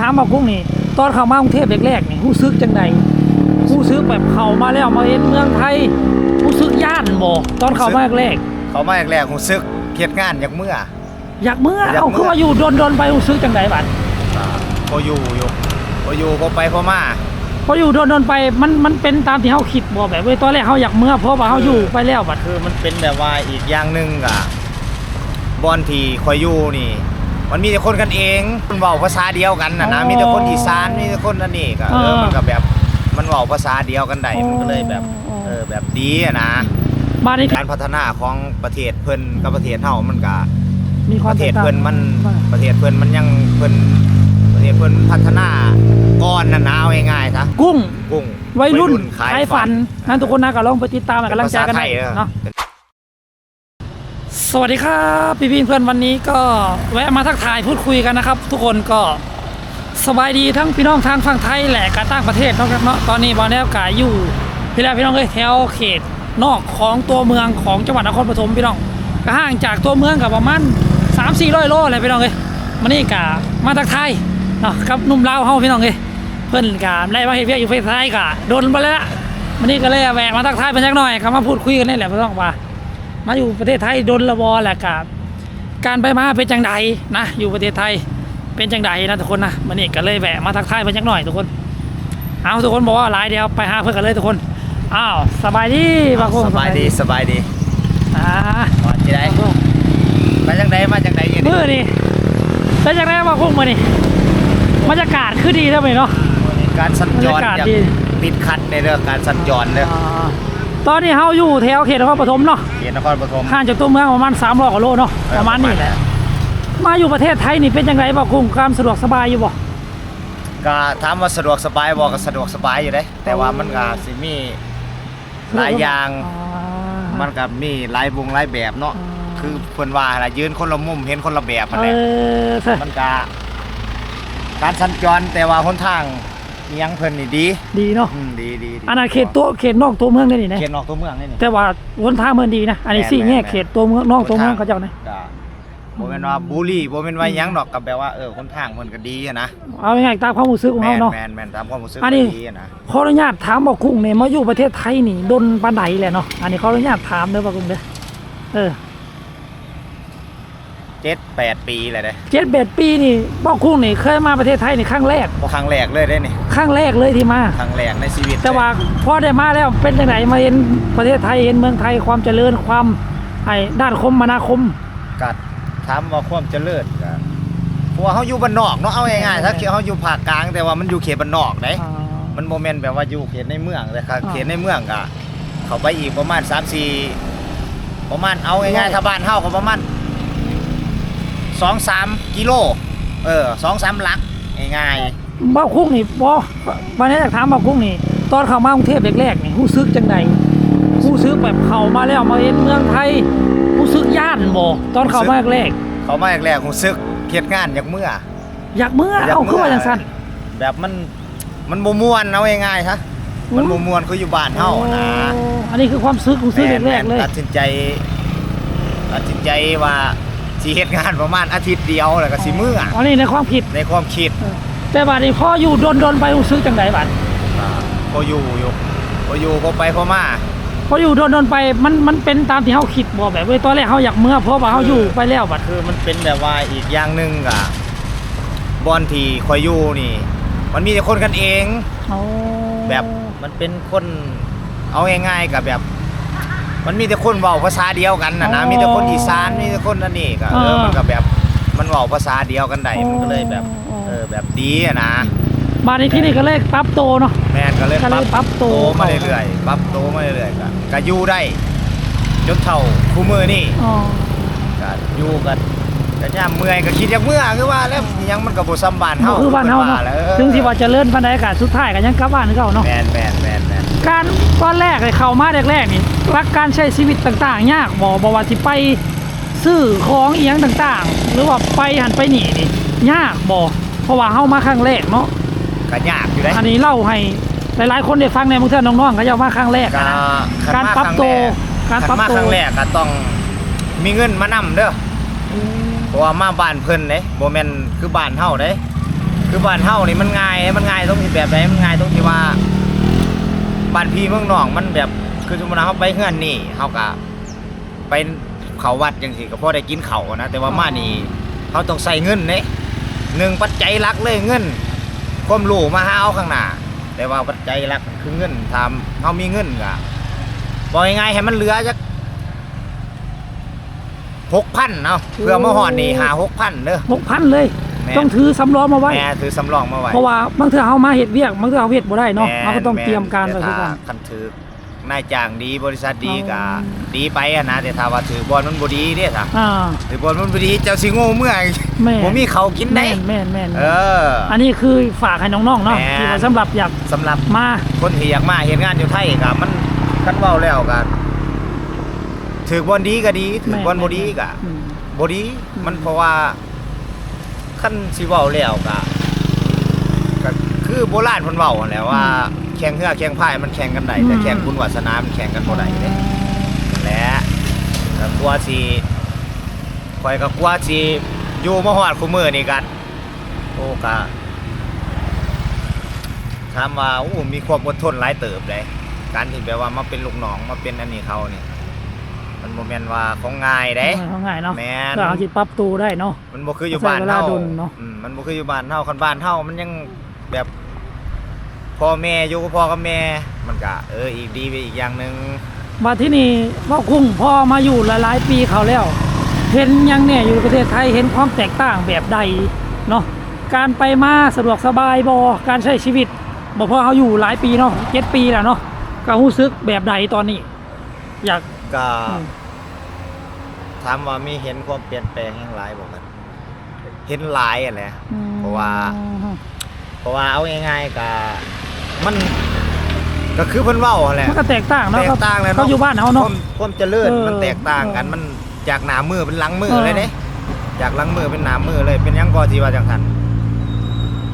ถามว่ากุ้งนี่ตอนเข้ามากรุงเทพแรกๆนี่รู้สึกจังไดรู้สึกแบบเข้ามาแล้วมาเห็นเมืองไทยรู้สึกย่านบ่ตอนเข้ามาแรกเขามาแรกๆผมซึกเฮ็ดงานอย่างเมื่อ ๆอยากเมื่ออยากเอาเมื่อคือว่าอยู่โดนๆไปรู้สึกจังไดบัดพออยู่อยู่พออยู่พอไปพอมาพออยู่โดนๆไปมันมันเป็นตามที่เฮาคิดบ่แบบเว้ยตอนแรกเฮาอยากเมื่อเพราะว่าเฮาอยู่ไปแล้วบัดคือมันเป็นแบบว่าอีกอย่างหนึ่งอะบอนที่คอยอยู่นี่ มันมีแต่คนกันเองมันเว้าภาษาเดียวกันนะนะมีแต่คนอีสานมีแต่คนนั่นนี่ก็เออมันก็แบบมันเว้าภาษาเดียวกันได้มันก็เลยแบบเออแบบดีอะนะบ้านนี้การพัฒนาของประเทศเพิ่นกับประเทศเฮามันก็มีควาปมระเทศแตกต่างเพิ่นมันว่าประเทศเพิ่นมันยังเพิ่นประเทศเพิ่นพัฒนาก่อนน่ะนะเอาง่ายๆซะกุ้งกุ้งวัยรุ่นขายขายฝันนั่นทุกคนนะก็ลองไปติดตามให้กำลังใจกันภาษาไทได้ยเออเนาะ สวัสดีครับพี่พี่เพื่อนวันนี้ก็แวะมาทักทายพูดคุยกันนะครับ ทุกคนก็สบายดีทั้งพี่น้องทางฝั่งไทยแหละการต่างประเทศเนาะครับเนาะตอนนี้บอลแนบกายอยู่พี่แล้วพี่น้องเอ้ยแถวเขตนอกของตัวเมืองของจังหวัดนครปฐมพี่น้องก็ห่างจากตัวเมืองกับประมาณสามสี่ร้อยโลอะไรพี่น้องเอ้ยมานี่กะมาทักทายเนาะกับนุ่มลาวเฮาพี่น้องเอ้ยเพื่อนกาได้มาเฮ็ดเวียอยู่ประเทศไทยกะโดนไปแล้ววันนี้ก็เลยแวะมาทักทายเพิ่นจักหน่อยคำมาพูดคุยกันนี่แหละพี่น้องว่า มาอยู่ประเทศไทยโดนละวอแหละกับการไปมาเป็นจังใดนะอยู่ประเทศไทยเป็นจังใดนะทุกคนนะวันนี้ก็เลยแวะมาทักทายเพิ่นจักหน่อยทุกคนเอาทุกคนบอกว่าหลายเดียวไปหาเพื่อนกันเลยทุกคนอ้าวสบายดีบางคนสบายดีสบายดีอ่ามาที่ไหนมาจังไดมาจังไดเนี่ยมือนี่เป็นจังไดบางคนมือนี่บรรยากาศคือดีแล้วไหมเนาะการสัญจรบรรยากาศอย่างดีติดขัดในเรื่องการสัญจรเด้ออ่า ตอนนี้เฮาอยู่แถวเขตนครปฐมเนาะเขตนครปฐมห่างจากตัวเมืองประมาณ300กว่าโลเนาะประมาณนี้แหละมาอยู่ประเทศไทยนี่เป็นยังไงบ่กุ้งความสะดวกสบายอยู่บ่ก็ถามว่าสะดวกสบายบ่ก็สะดวกสบายอยู่เด้แต่ว่ามันก็สิมีหลายอย่างอ่ามันก็มีหลายวงหลายแบบเนาะอ่าคือเพิ่นว่าล่ะยืนคนละมุมเห็นคนละแบบนั่นเอแหละอใช่มันก็การสัญจรแต่ว่าหนทาง อิหยังเพิ่นนี่ดีดีเนาะอืมดีดีดีอันนั้นเขตตัวเขตนอกตัวเมืองนี่นี่นะเขตนอกตัวเมืองนี่นี่ แต่ว่าวนทางเมืองดีนะอันนี้แม่นสี่แง่แม่น เขตตัวเมืองนอกตัวเมืองเขาเจ้านะก็บ่แม่นว่าบูลลี่บ่แม่นว่าหยังดอกก็แปลว่าเออคนทางเพิ่นก็ดีอะนะเอาง่ายๆตามความรู้สึกของแม่เขานเนาะ แม่นแม่นตามความรู้สึกอันนี้ ดีอะนะขออนุญาตถามบอกกุ้งเนี่ยมาอยู่ประเทศไทยนี่ดนปานใดแหละเนาะอันนี้ขออนุญาตถามเด้อบอกกุ้งเด้อเออ 7 8ปีเลยเด้เจ็ดแปดปีนี่บอกกุ้งนี่เคยมาประเทศไทยนี่ครั้งแรกบ่ครั้งแรกเลยเด้นี่ครั้งแรกเลยที่มาครั้งแรกในชีวิตแต่ว่าพอได้มาแล้วเป็นจังไหนมาเห็นประเทศไทยเห็นเมืองไทยความเจริญความไอ้ด้านคมนาคมก็ถามว่าความเจริญก็เพราะว่าเฮาอยู่บ้านนอกเนาะเอาง่ายๆถ้าเฮาอยู่ภาคกลางแต่ว่ามันอยู่เขตบ้านนอกเด้อ่ามันบ่แม่นแบบว่าอยู่เขตในเมืองแต่ครับอ่าเขตในเมืองก็เข้าไปอีกประมาณ3-4ประมาณเอาง่ายๆถ้าบ้านเฮาก็ประมาณ 2-3กิโล เออ2-3หลักง่ายบ้าคุ้งนี่บอวันนี้อยากถามบ้าคุ้งนี่ ตอนเข้ามากรุงเทพแรกๆนี่รู้สึกจังใดรู้สึกแบบเข้ามาแล้วมาเห็นเมืองไทยรู้สึกย่านบ่ตอนเข้ามาแรกๆเขามาแรกๆรู้สึกเฮ็ดงานอย่างเมื่อๆอยากเมื่อ อยากเอาเมื่อขึ้นมาจังซั่นแบบมันมันบ่ม่วนเอาง่ายๆซะมันบ่ม่วนคืออยู่บ้านเฮานะโอ้อันนี้คือความรู้สึกรู้สึกแรกๆเลยตัดสินใจตัดสินใจว่า สิเฮ็ดงานประมาณอาทิตย์เดียวแล้วก็สิมื้ออันนี้ในความคิดในความคิด แต่บัดนี้พออยู่โดนๆไปรู้สึกจังไดบัดอ่าพออยู่อยู่พออยู่พอไปพอมาพออยู่โดนๆไปมันมันเป็นตามที่เฮาคิดบ่แบบเว้ยตอนแรกเฮาอยากเมื่อเพราะว่าเฮาอยู่ไปแล้วบัดคือมันเป็นแบบว่าอีกอย่างหนึงอะบอนที่คอยอยู่นี่ มันมีแต่คนกันเองโอ้แบบมันเป็นคนเอาง่ายๆกับแบบ มันมีแต่คนเว้าภาษาเดียวกันนะนะมีแต่คนอีสานมีแต่คนนั่นนี่ก็เออมันก็แบบมันเว้าภาษาเดียวกันได้มันก็เลยแบบเออแบบดีอะนะบัดนี้ที่นี่ก็เลยปรับโตวเนาะ แม่นก็เลยก็เลยปรับตัว มาเรื่อยๆปรับโตวมาเรื่อยๆก็ก็อยู่ได้จนเท่าคู่มือนี่อ๋อ ก็อยู่กันก็ย่ามเมื่อยก็คิดอยากเมื่อคือว่าแล้วอิหยังมันก็บ่ซ้ำบ้านเฮาคือบ้านเฮาเนาะแล้วถึงที่ว่าเจริญปานใดก็สุดท้ายก็ยังกลับบ้านคือเก่าเนาะ แม่นแม่นแม่นแม่นการ ตอนแรกเลยเข้ามาแรกๆนี่รักการใช้ชีวิตต่างๆ ยากบ่บ่ว่าสิไปซื้อของอีหยังต่างๆ หรือว่าไปหันไปนี่นี่ยากบ่เพราะว่าเฮามาครั้งแรกเนาะก็ยากอยู่ได้อันนี้เล่าให้หลายๆคนได้ฟังในบางเทื่อน้องๆเขาจะมาครั้งแรกก็อะนะคันการมปรับตัวคการรั้งแรปรับคันมาตัวครั้งแรกก็ต้องมีเงินมานำเด้อเพราะว่ามาบ้านเพิ่นเด้บ่แม่นคือบ้านเฮาเด้คคือบ้านเฮานี่มันง่ายมันง่ายตรงที่แบบไหนมันง่ายตรงที่ว่า บ้านพี่เมืองนอกมันแบบคือสมมติว่าเฮาไปเฮือนนี่เฮาก็ไปเขาวัดจังซี่ก็พอได้กินเขาวนะ แต่ว่ามานี่เฮาต้องใส่เงินเด้หนึ่งปัจจัยหลักเลยเงินความรู้มาหาเอาข้างหน้า แต่ว่าปัจจัยหลักคือเงินทำเฮามีเงินก็บอกง่ายๆให้มันเหลือจัก6,000เนาะเพื่อมาฮอดนี่หา6,000เด้อหกพันเลย แม่น ต้องถือสำรองมาไว้ แม่ถือสำรองมาไว้เพราะว่าบางเทื่อเฮามาเฮ็ดเวียกบางเทื่อเฮาเฮ็ดบ่ได้เนาะเราก็ต้องเตรียมการไว้แต่คือกัถ้านคันถือนายจ้างดีบริษัทดีอ๋อก็ดีไปอะนะแต่ถ้าว่าถือบอลมันบ่ดีเด้ถ้าอ่าถือบอลมันบ่ดีเจ้าสิโง่เมื่อยแม่บ่มีเขาวกินได้ แม่นแม่นแม่นเออ อันนี้คือฝากให้น้องๆเนาะแม่น ที่ว่าสำหรับอยากสำหรับมา คนที่อยากมาเฮ็ดงานอยู่ไทยก็มันคันเว้าแล้วก็ถือบอลดีก็ดีถือบอลบ่ดีก็ อืมบ่ดีอืมมันเพราะว่า คันสิเว้าแล้วก็ก็คือโบราณเพิ่นเว้าหั่นแหละว่าแข่งเรือแข่งพายมันแข่งกันได้แต่แข่งบุญวาสนามันแข่งกันบ่ได้เด้และก็กลัวสิข่อยก็กลัวสิอยู่มาฮอดคุมือนี่กันโอ้กะถามว่าโอ้มีความอดทนหลายเติบเลยการที่แบบว่ามาเป็นลูกน้องมาเป็นอันนี้เขานี่ มันโมเมนว่าของง่ายเด้เขาง่ายเนาะแม่นก็เอาสิปรับตัวได้เนาะมันบ่คืออยู่บ้านใช้เวลาเฮาดนเนาะอืมมันบ่คืออยู่บ้านเฮาคันบ้านเฮามันยังแบบพ่อแม่อยู่กับพ่อกับแม่ มันก็เอออีกดีไปอีกอย่างหนึงมาที่นี่ว่าคุ้งพอมาอยู่หลายๆปีเขาแล้ว เห็นยังเนี่ยอยู่ประเทศไทยเห็นความแตกต่างแบบใดเนาะการไปมาสะดวกสบายบอการใช้ชีวิตบอกพอเขาอยู่หลายปีเนาะเจ็ดปีแล้วเนาะก็รู้สึกแบบใดตอนนี้ อยาก ก็อืมถามว่ามีเห็นความเปลี่ยนแปลงอย่างไรบอกกันเห็นหลายอะแหละอืมเพราะว่า เพราะว่าเอาง่ายๆก็มันก็คือเพิ่นเว้าหั่นแหละมันก็แตกต่างเนาะแตกต่างเลยเขาอยู่บ้านเขาคเนาะวามความเจริญเออมันแตกต่างกันเออมันจากหน้ามือเป็นหลังมือเออเลยเด้จากหลังมือเป็นหน้ามือเลยเป็นหยังก็ที่ว่าจังซั่น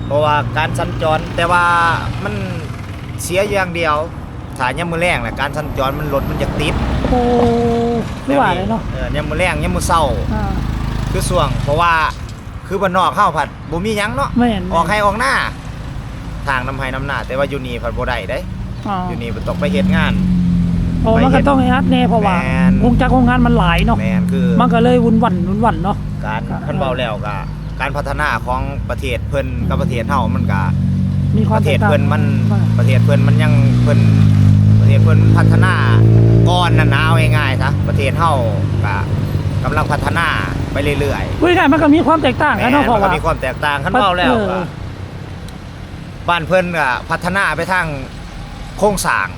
เพราะว่าการสัญจรแต่ว่ามันเสียอย่างเดียว ถ้ายามมื้อแรงแหละการสัญจรมันรถมันจะติดโอ้ไม่ว่าเลยเนาะเออยามมื้อแรงยามมื้อเช้าอ่า คือส่วง เพราะว่าคือบ้านนอกเข้าผัดบ่มีหยังเนาะแม่น ออกให้ออกหน้า ทางนำให้นำหน้า แต่ว่าอยู่นี่ผัดบ่ได้เด้อ่าอยู่นี่มันต้องไปเฮ็ดงาน โอ้มันก็ต้องอัดแน่เพราะว่าแม่น วงจักรวงงานมันหลายเนาะแม่นคือ มันก็เลยวุ่นวันวุ่นวันเนาะ การครับเพิ่นเว้าแล้วก็การพัฒนาของประเทศเพิ่นกับประเทศเฮามันก็มีควาปมระเทศแตกต่างเพิ่นมันมากประเทศเพิ่นมันยังเพิ่นประเทศเพิ่นพัฒนาก่อนนั่นนะเอาง่ายๆซะประเทศเฮาก็กำลังพัฒนาไปเรื่อยๆพูดง่ายๆมันก็มีความแตกต่างแม่กันเนาะเพมัราะนก็ว่า มีความแตกต่างขั้นเว้าแล้วเออก็บ้านเพิ่นก็พัฒนาไปทางโครงสร้าง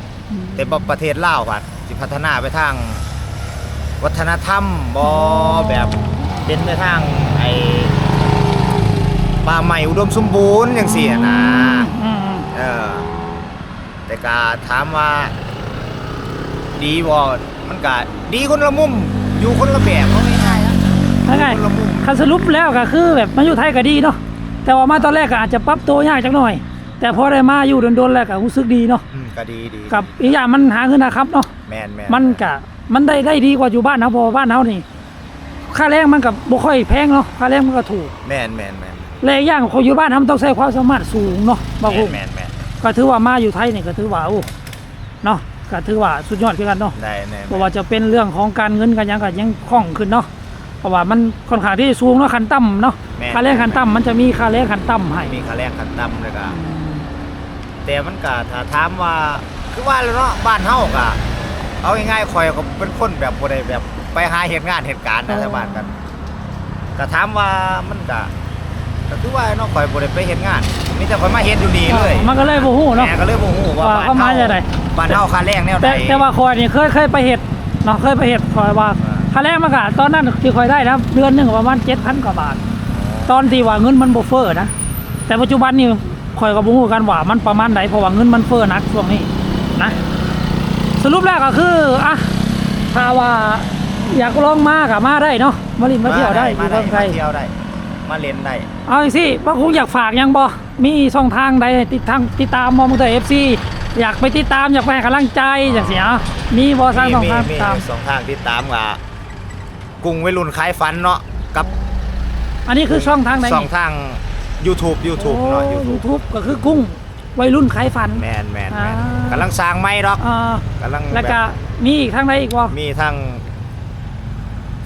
แต่บ่ประเทศลาวก็สิพัฒนาไปทางวัฒนธรรมบ่แบบเป็นไปทางไอ้ป่าใหม่อุดมสมบูรณ์จังซี่อะนะ อืม เออ แต่ก็ถามว่า ดีบ่มันก็ดีคนละมุม อยู่คนละแบบเอาง่ายๆนะแล้วไงคนละมุมคันสรุปแล้วก็คือแบบมาอยู่ไทยก็ดีเนาะแต่ว่ามาตอนแรกก็อาจจะปรับตัวยากจักหน่อย แต่พอได้มาอยู่โดนๆแล้วก็รู้สึกดีเนาะอืมก็ดีดีกับอีกอย่างมันหาเงินนะครับเนาะแม่นแม่นมันก็มันได้ได้ดีกว่าอยู่บ้านเฮาเพราะว่าบ้านเฮานี่ ค่าแรงมันก็บ่ค่อยแพงเนาะค่าแรงมันก็ถูกแม่นแม่นแม่นและอีกอย่างเขาอยู่บ้านเฮามันต้องใช้ความสามารถสูงเนาะบางคน แม่นแม่น ก็ถือว่ามาอยู่ไทยนี่ก็ถือว่าโอ้เนาะก็ถือว่าสุดยอดคือกันเนาะได้แน่เพราะว่าจะเป็นเรื่องของการเงินกันยังก็ยังคล่องขึ้นเนาะเพราะว่ามันค่อนข้างที่สูงเนาะขั้นต่ำเนาะแม่ค่าแรงขั้นต่ำมันจะมีค่าแรงขั้นต่ำให้ มีค่าแรงขั้นต่ำเลยก็แต่มันก็ถ้าถามว่าคือว่าแล้วเนาะบ้านเฮาก็เอาง่ายๆข่อยก็เป็นคนแบบบ่ได้แบบไปหาเหตุงานเหตุการณ์นะชาวบ้านกันก็ถามว่ามันก็ก็คือว่าเนาะข่อยบ่ได้ไปเฮ็ดงาน มีแต่ข่อยมาเฮ็ดอยู่นี่เลยมันก็เลยบ่ฮู้เนาะแม่ก็เลยบ่ฮู้ว่าว่าเขามาจากไหนบ้านเฮาค่าแรงแนวใดแต่แต่ว่าคอยนี่เคยเคยไปเฮ็ดเนาะเคยไปเฮ็ดคอยว่าอ่าค่าแรงมันก็ตอนนั้นที่คอยได้นะเดือนหนึงประมาณ7,000กว่าบาท ตอนที่ว่าเงินมันบ่เฟ้อนะแต่ปัจจุบันนี่คอยก็บ่ฮู้กันว่ามันประมาณใดเพราะว่าเงินมันเฟ้อหนักช่วงนี้นะ สรุปแล้วก็คืออะถ้าว่าอยากลองมาก็มาได้เนาะมาลินมาเที่ยวได้อมายู่ได้เมืองไทมายเที่ยวได้ มาเล่นได้ เอาอีกสิว่าคงอยากฝากยังบ่ มีช่องทางใดติดทางติดตามมองมือเตอร์ FC อยากไปติดตามอยากไปให้กำลังใจจังซี่อะมีบ่สร้างช่องทางติดตามสองทางติดตามกับกรุงวัยรุ่นขายฝันเนาะกับ อันนี้คือช่องทางไหนสองทาง YouTube YouTube เนาะยู YouTube ทูบก็คือกุ้งวัยรุ่นขายฝันแมนแมนแมนอ่ากำลังสร้างไม่หรอกอ่ากำลังแล้วก็แบบมีอีกทางใดอีกบ่มีทั้ง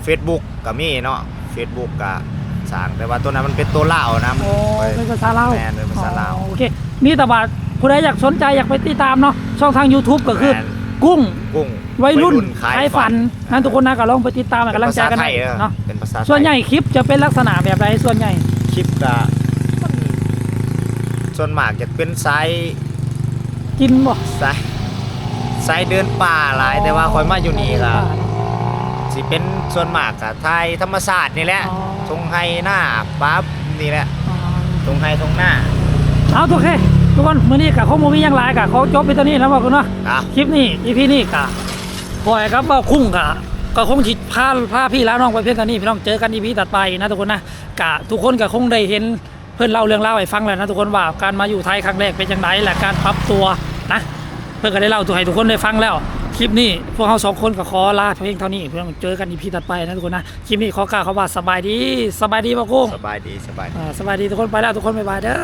Facebook ก็มีเนาะ Facebook ก็ สร้างแต่ว่าตัวนั้นมันเป็นตัวเล่าวนะมันโอ้ไปเป็นภาษาลาวแม่นเป็นภาษาลาวอ๋อโอเคมีแต่ว่าผู้ใดอยากสนใจอยากไปติดตามเนาะช่องทาง YouTube ก็คือ แม่นกุ้งกุ้งวัยรุ่นขาขายยฝันนั้นทุกคนนะก็ลองไปติดตามเป็กันนกำลังภาใจษากันไทได้ยเออเนาะเป็นภาษาไทยส่วนใหญ่คลิปจะเป็นลักษณะแบบไรส่วนใหญ่ คลิปก็มันส่วนมากจะเป็นสายกินบ่สายสายเดินป่าหลายแต่ว่าคอยมาอยู่นี่ก็สิเป็นส่วนมากก็ไทยธรรมศาสตร์นี่แหละอ๋อ ทงไฮหน้าปั๊บนี่แหละอ๋อทงไฮทงหน้า เอาโอเคทุกคนมื้อนี้กับข้อมูลมีอย่างไรกับเขาจบไปตอนนี้แล้วบอกคุณเนาะอะคลิปนี้ EP นี้กะปล่อยครับว่าคุ้งกะก็คงจิพาพาพี่แล้วน้องไปเพียงเท่านี้พี่น้องเจอกัน EP ตัดไปนะทุกคนนะกะทุกคนก็คงได้เห็นเพื่อนเล่าเรื่องเล่าวให้ฟังแล้วนะทุกคนว่าการมาอยู่ไทยครั้งแรกเป็นยังไงและการปรับตัวนะ เพื่อนก็ได้เล่าตัวให้ทุกคนได้ฟังแล้ว คลิปนี้พวกเราสองคนก็ขอลาเพียงเท่านี้เพื่อนเจอกัน EP ตัดไปนะทุกคนนะคลิปนี้ขอกล่าวคำว่าสบายดีสบายดีป่ะกุ้งสบายดีสบายดี อ่าสบายดีทุกคนไปแล้วทุกคนบ๊ายบายเด้อ